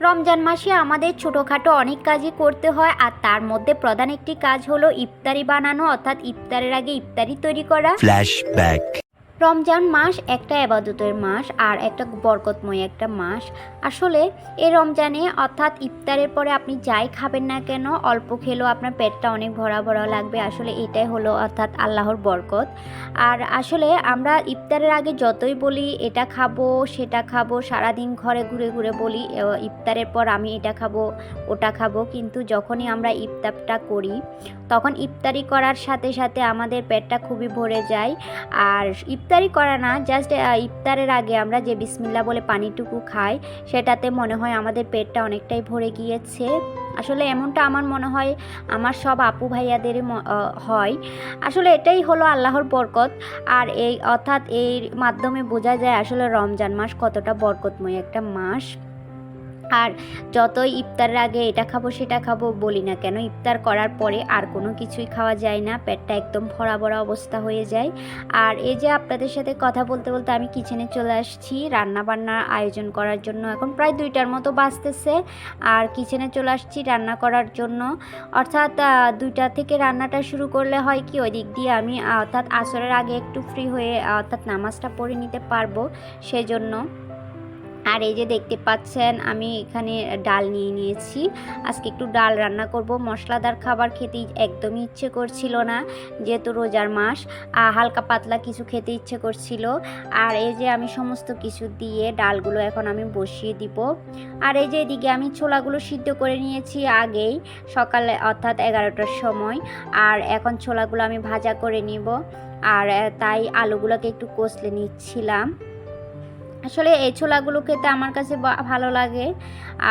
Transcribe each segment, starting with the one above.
রমজান মাসে আমাদের ছোটোখাটো অনেক কাজই করতে হয়, আর তার মধ্যে প্রধান একটি কাজ হলো ইফতারি বানানো, অর্থাৎ ইফতারের আগে ইফতারি তৈরি করা. রমজান মাস একটা আবাদতের মাস আর একটা বরকতময় একটা মাস। আসলে এই রমজানে অর্থাৎ ইফতারের পরে আপনি যাই খাবেন না কেন, অল্প খেলেও আপনার পেটটা অনেক ভরা ভরা লাগবে। আসলে এটাই হলো অর্থাৎ আল্লাহর বরকত। আর আসলে আমরা ইফতারের আগে যতই বলি, এটা খাব, সেটা খাব, সারাদিন ঘরে ঘুরে ঘুরে বলি ইফতারের পর আমি এটা খাব, ওটা খাব। কিন্তু যখনই আমরা ইফতারটা করি, তখন ইফতারি করার সাথে সাথে আমাদের পেটটা খুবই ভরে যায়। আর ইফতারি করা না জাস্ট ইফতারের আগে আমরা যে বিসমিল্লা বলে পানিটুকু খাই, সেটাতে মনে হয় আমাদের পেটটা অনেকটাই ভরে গিয়েছে। আসলে এমনটা আমার মনে হয় আমার সব আপু ভাইয়াদের হয়। আসলে এটাই হলো আল্লাহর বরকত। আর এই, অর্থাৎ এর মাধ্যমে বোঝা যায় আসলে রমজান মাস কতটা বরকতময় একটা মাস। আর যতই ইফতারের আগে এটা খাব, সেটা খাব, বলি না কেন, ইফতার করার পরে আর কোনো কিছুই খাওয়া যায় না, পেটটা একদম ভরা ভরা অবস্থা হয়ে যায়। আর এই যে আপনাদের সাথে কথা বলতে বলতে আমি কিচেনে চলে আসছি রান্না বান্নার আয়োজন করার জন্য এখন প্রায় দুইটার মতো বাঁচতেছে আর কিচেনে চলে আসছি রান্না করার জন্য। অর্থাৎ দুইটা থেকে রান্নাটা শুরু করলে হয় কি ওই দিক দিয়ে আমি, অর্থাৎ আসরের আগে একটু ফ্রি হয়ে, অর্থাৎ নামাজটা পড়ে নিতে পারব, সেজন্য। আর এই যে দেখতে পাচ্ছেন, আমি এখানে ডাল নিয়ে নিয়েছি। আজকে একটু ডাল রান্না করব। মশলাদার খাবার খেতে একদমই ইচ্ছে করছিল না, যেহেতু রোজার মাস হালকা পাতলা কিছু খেতে ইচ্ছে করছিল। আর এই যে আমি সমস্ত কিছু দিয়ে ডালগুলো এখন আমি বসিয়ে দিব। আর এই যে এদিকে আমি ছোলাগুলো সিদ্ধ করে নিয়েছি আগেই, সকালে অর্থাৎ এগারোটার সময়। আর এখন ছোলাগুলো আমি ভাজা করে নিব। আর, তাই আলুগুলোকে একটু কষলে নিচ্ছিলাম। আসলে এই ছোলাগুলো খেতে আমার কাছে ভালো লাগে।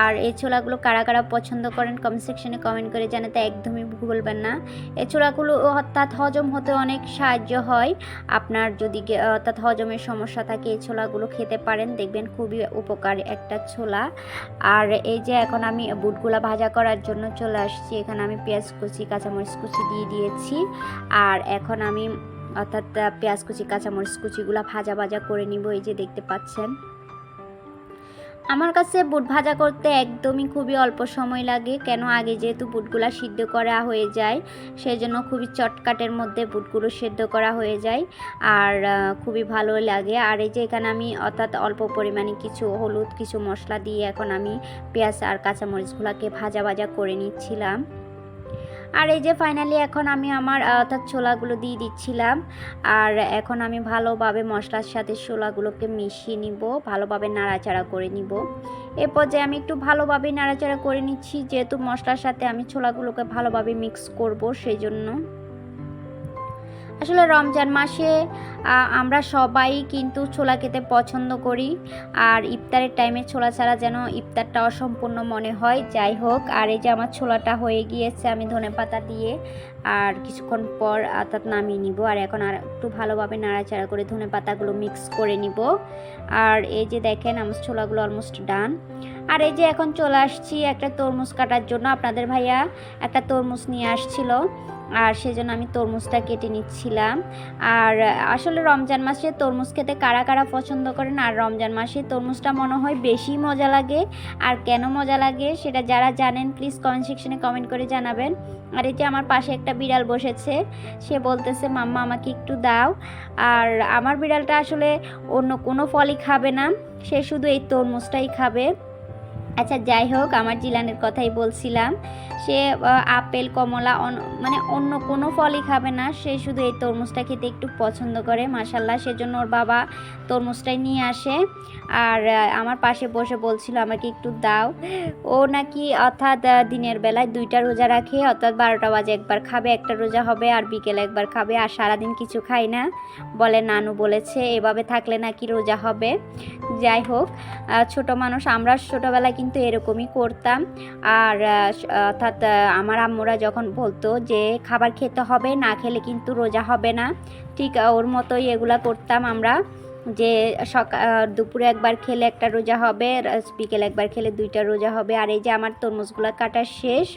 আর এই ছোলাগুলো কারা কারা পছন্দ করেন কমেন্ট সেকশনে কমেন্ট করে জানাতে একদমই ভুলবেন না। এই ছোলাগুলো অর্থাৎ হজম হতে অনেক সাহায্য হয়। আপনার যদি অর্থাৎ হজমের সমস্যা থাকে, এই ছোলাগুলো খেতে পারেন। দেখবেন খুবই উপকার একটা ছোলা। আর এই যে এখন আমি বুটগুলা ভাজা করার জন্য চলে আসছি। এখানে আমি পেঁয়াজ কুচি, কাঁচামরিচ কুচি দিয়ে দিয়েছি। আর এখন আমি অর্থাৎ পেঁয়াজ কুচি, কাঁচামরিচ কুচিগুলো ভাজা ভাজা করে নিব, এই যে দেখতে পাচ্ছেন। আমার কাছে বুট ভাজা করতে একদমই খুবই অল্প সময় লাগে, কেন আগে যেহেতু বুটগুলা সিদ্ধ করা হয়ে যায়, সেজন্য খুবই চটকাটের মধ্যে বুটগুলো সেদ্ধ করা হয়ে যায়, আর খুবই ভালো লাগে। আর এই যে এখানে আমি অর্থাৎ অল্প পরিমাণে কিছু হলুদ, কিছু মশলা দিয়ে এখন আমি পেঁয়াজ আর কাঁচামরিচগুলোকে ভাজা ভাজা করে নিচ্ছিলাম। আর এই যে ফাইনালি এখন আমি আমার অর্থাৎ ছোলাগুলো দিয়ে দিচ্ছিলাম। আর এখন আমি ভালোভাবে মশলার সাথে ছোলাগুলোকে মিশিয়ে নিব, ভালোভাবে নাড়াচাড়া করে নিব। এ পর্যায়ে আমি একটু ভালোভাবে নাড়াচাড়া করে নিচ্ছি, যেহেতু মশলার সাথে আমি ছোলাগুলোকে ভালোভাবে মিক্স করব সেই জন্য আসলে রমজান মাসে আমরা সবাই কিন্তু ছোলা খেতে পছন্দ করি। আর ইফতারের টাইমে ছোলা ছাড়া যেন ইফতারটা অসম্পূর্ণ মনে হয়, যাই হোক। আর এই যে আমার ছোলাটা হয়ে গিয়েছে আমি ধনে পাতা দিয়ে, আর কিছুক্ষণ পর অর্থাৎ নামিয়ে নিব। আর এখন আর একটু ভালোভাবে নাড়াচাড়া করে ধনে পাতাগুলো মিক্স করে নিব। আর এই যে দেখেন আমার ছোলাগুলো অলমোস্ট ডান আর এই যে এখন চলে আসছি একটা তরমুজ কাটার জন্য। আপনাদের ভাইয়া একটা তরমুজ নিয়ে আসছিল, আর সেজন্য আমি তরমুজটা কেটে নিচ্ছিলাম। আর আসলে রমজান মাসে তরমুজ খেতে কারা কারা পছন্দ করেন, আর রমজান মাসে তরমুজটা মনে হয় বেশি মজা লাগে। আর কেন মজা লাগে সেটা যারা জানেন প্লিজ কমেন্ট সেকশনে কমেন্ট করে জানাবেন। আর এই যে আমার পাশে একটা বিড়াল বসেছে, সে বলতেছে, মাম্মা, আমাকে একটু দাও। আর আমার বিড়ালটা আসলে অন্য কোনো ফলই খাবে না, সে শুধু এই তরমুজটাই খাবে। আচ্ছা যাই হোক, আমার জিলানের কথাই বলছিলাম। সে আপেল, কমলা মানে অন্য কোনো ফলই খাবে না। সে শুধু এই তরমুজটা খেতে একটু পছন্দ করে মাসাল্লাহ সেজন্য ওর বাবা তরমুজটাই নিয়ে আসে। আর আমার পাশে বসে বলছিল, আমাকে একটু দাও। ও নাকি অর্থাৎ দিনের বেলায় দুইটা রোজা রাখে, অর্থাৎ বারোটা বাজে একবার খাবে, একটা রোজা হবে আর বিকেলে একবার খাবে আর সারাদিন কিছু খায় না, বলে নানু বলেছে। এভাবে থাকলে নাকি রোজা হবে। যাই হোক ছোট মানুষ, আমরা ছোটোবেলায় কিন্তু এরকমই করতাম। আর অর্থাৎ আমার আম্মুরা যখন বলতো যে খাবার খেতে হবে, না খেলে কিন্তু রোজা হবে না। ঠিক ওর মতোই এগুলা করতাম আমরা। যে সকাল দুপুরে একবার খেলে একটা রোজা হবে বিকেলে একবার খেলে দুইটা রোজা হবে। আর এই যে আমার তরমুজগুলো কাটা শেষ,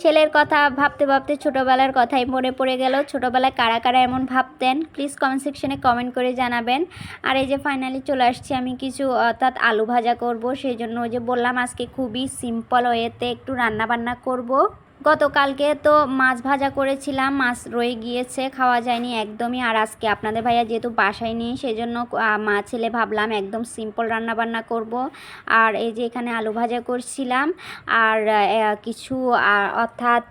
ছেলের কথা ভাবতে ভাবতে ছোটোবেলার কথাই মনে পড়ে গেল। ছোটোবেলায় কারা কারা এমন ভাবতেন প্লিজ কমেন্ট সেকশনে কমেন্ট করে জানাবেন। আর এই যে ফাইনালি চলে আসছি আমি কিছু, অর্থাৎ আলু ভাজা করব। সেই জন্য ওই যে বললাম আজকে খুবই সিম্পল ওয়েতে একটু রান্না বান্না করব। গতকালকে তো মাছ ভাজা করেছিলাম, মাছ রয়ে গিয়েছে, খাওয়া যায়নি একদমই। আর আজকে আপনাদের ভাইয়া যেহেতু বাসায় নেই সেই জন্য মা, ছেলে ভাবলাম একদম সিম্পল রান্না বান্না করব। আর এই যে এখানে আলু ভাজা করছিলাম, আর কিছু অর্থাৎ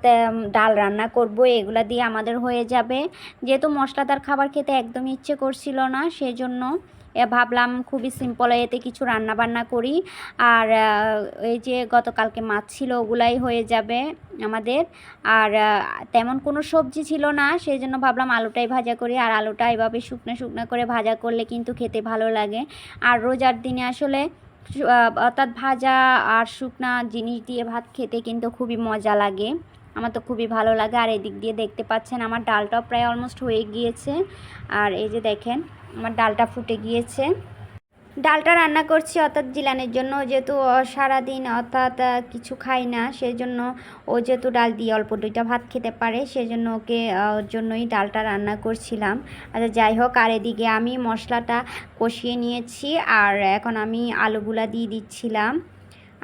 ডাল রান্না করব, এগুলো দিয়ে আমাদের হয়ে যাবে। যেহেতু মশলাদার খাবার খেতে একদম ইচ্ছে করছিল না সেই জন্য এ ভাবলাম খুবই সিম্পল এতে কিছু রান্না বান্না করি। আর এই যে গতকালকে মাছ ছিল ওগুলাই হয়ে যাবে আমাদের। আর তেমন কোনো সবজি ছিল না সেই জন্য ভাবলাম আলুটাই ভাজা করি। আর আলুটা এভাবে শুকনো শুকনো করে ভাজা করলে কিন্তু খেতে ভালো লাগে। আর রোজার দিনে আসলে অর্থাৎ ভাজা আর শুকনা জিনিস দিয়ে ভাত খেতে কিন্তু খুবই মজা লাগে। আমার তো খুবই ভালো লাগে। আর এদিক দিয়ে দেখতে পাচ্ছেন আমার ডালটাও প্রায় অলমোস্ট হয়ে গিয়েছে। আর এই যে দেখেন আমার ডালটা ফুটে গিয়েছে। ডালটা রান্না করছি অর্থাৎ জিলানের জন্য। যেহেতু সারাদিন অর্থাৎ কিছু খাই না সেই জন্য ও যেহেতু ডাল দিয়ে অল্প দুইটা ভাত খেতে পারে সেই জন্য ওকে ওর জন্যই ডালটা রান্না করছিলাম। আচ্ছা যাই হোক, আর এদিকে আমি মশলাটা কষিয়ে নিয়েছি, আর এখন আমি আলুগুলা দিয়ে দিচ্ছিলাম।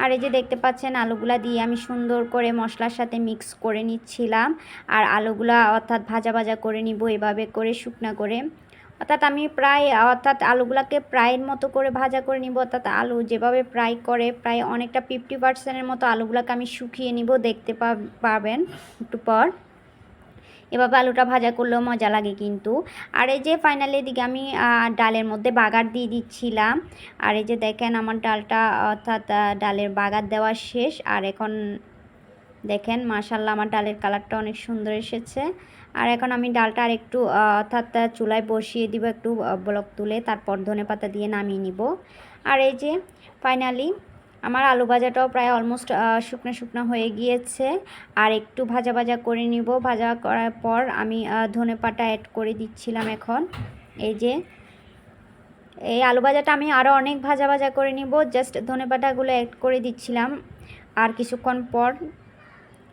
আর এই যে দেখতে পাচ্ছেন, আলুগুলা দিয়ে আমি সুন্দর করে মশলার সাথে মিক্স করে নিচ্ছিলাম। আর আলুগুলা অর্থাৎ ভাজা ভাজা করে নিব, এভাবে করে শুকনা করে। অর্থাৎ আমি প্রায়, অর্থাৎ আলুগুলাকে প্রায়ের মতো করে ভাজা করে নিব। অর্থাৎ আলু যেভাবে ফ্রাই করে, প্রায় অনেকটা ফিফটি পার্সেন্টের মতো আলুগুলাকে আমি শুকিয়ে নিব, দেখতে পাবেন একটু পর। এভাবে আলুটা ভাজা করলেও মজা লাগে কিন্তু। আর এই যে ফাইনালি এদিকে আমি ডালের মধ্যে বাগার দিয়ে দিচ্ছিলাম। আর এই যে দেখেন আমার ডালটা, অর্থাৎ ডালের বাগার দেওয়া শেষ। আর এখন দেখেন মাশাল্লাহ আমার ডালের কালারটা অনেক সুন্দর এসেছে। আর এখন আমি ডালটা আর একটু অর্থাৎ চুলায় বসিয়ে দিব একটু ব্লক তুলে, তারপর ধনে পাতা দিয়ে নামিয়ে নিব। আর এই যে ফাইনালি আমার আলু ভাজাটাও প্রায় অলমোস্ট শুকনো শুকনো হয়ে গিয়েছে। আর একটু ভাজা ভাজা করে নিব। ভাজা করার পর আমি ধনে পাতা অ্যাড করে দিচ্ছিলাম এখন। এই যে, এই আলু ভাজাটা আমি আরও অনেক ভাজা ভাজা করে নিব। জাস্ট ধনে পাতাগুলো অ্যাড করে দিচ্ছিলাম। আর কিছুক্ষণ পর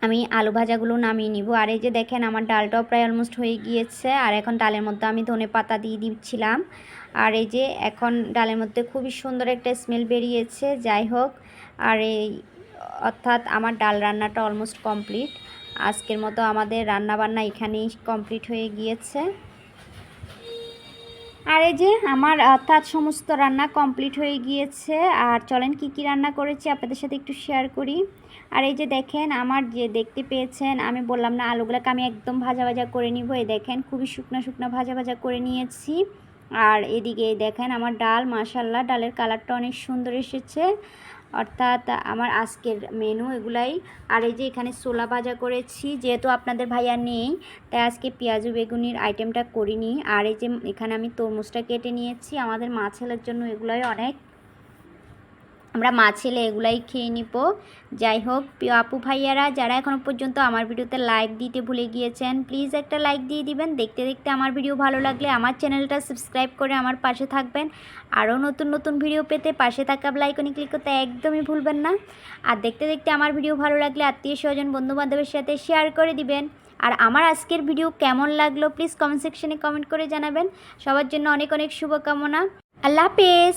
আমি আলু ভাজাগুলো নামিয়ে নিব। আর এই যে দেখেন, আমার ডালটাও প্রায় অলমোস্ট হয়ে গিয়েছে। আর এখন ডালের মধ্যে আমি ধনে পাতা দিয়ে দিচ্ছিলাম। আর এই যে এখন ডালের মধ্যে খুবই সুন্দর একটা স্মেল বেরিয়েছে। যাই হোক, আর এই অর্থাৎ আমার ডাল রান্নাটা অলমোস্ট কমপ্লিট আজকের মতো আমাদের রান্না বান্না এখানেই কমপ্লিট হয়ে গিয়েছে। আর এই যে আমার অর্থাৎ সমস্ত রান্না কমপ্লিট হয়ে গিয়েছে। আর চলেন কি কি রান্না করেছি আপনাদের সাথে একটু শেয়ার করি। আর এই যে দেখেন, আমার যে দেখতে পেয়েছেন, আমি বললাম না, আলুগুলোকে আমি একদম ভাজা ভাজা করে নিব। এই দেখেন, খুবই শুকনো শুকনো ভাজা ভাজা করে নিয়েছি। আর এদিকে দেখেন, আমার ডাল মাশাল্লাহ ডালের কালারটা অনেক সুন্দর এসেছে। অর্থাৎ আমার আজকের মেনু এগুলাই। আর এই যে এখানে ছোলা ভাজা করেছি, যেহেতু আপনাদের ভাইয়া নেই, তাই আজকে পেঁয়াজু বেগুনির আইটেমটা করিনি। আর এই যে এখানে আমি তরমুজটা কেটে নিয়েছি, আমাদের মা ছেলের জন্য এগুলাই অনেক আমরা মা ছেলে এগুলাই খেয়ে নিব। যাই হোক, প্রিয় আপু ভাইয়ারা, যারা এখনও পর্যন্ত আমার ভিডিওতে লাইক দিতে ভুলে গিয়েছেন প্লিজ একটা লাইক দিয়ে দিবেন। দেখতে দেখতে আমার ভিডিও ভালো লাগলে আমার চ্যানেলটা সাবস্ক্রাইব করে আমার পাশে থাকবেন। আরও নতুন নতুন ভিডিও পেতে পাশে থাকা লাইকনে ক্লিক করতে একদমই ভুলবেন না। আর দেখতে দেখতে আমার ভিডিও ভালো লাগলে আত্মীয় স্বজন, বন্ধুবান্ধবের সাথে শেয়ার করে দিবেন। আর আমার আজকের ভিডিও কেমন লাগল প্লিজ কমেন্ট সেকশনে কমেন্ট করে জানাবেন। সবার জন্য অনেক অনেক শুভকামনা। আল্লাহ হাফেজ!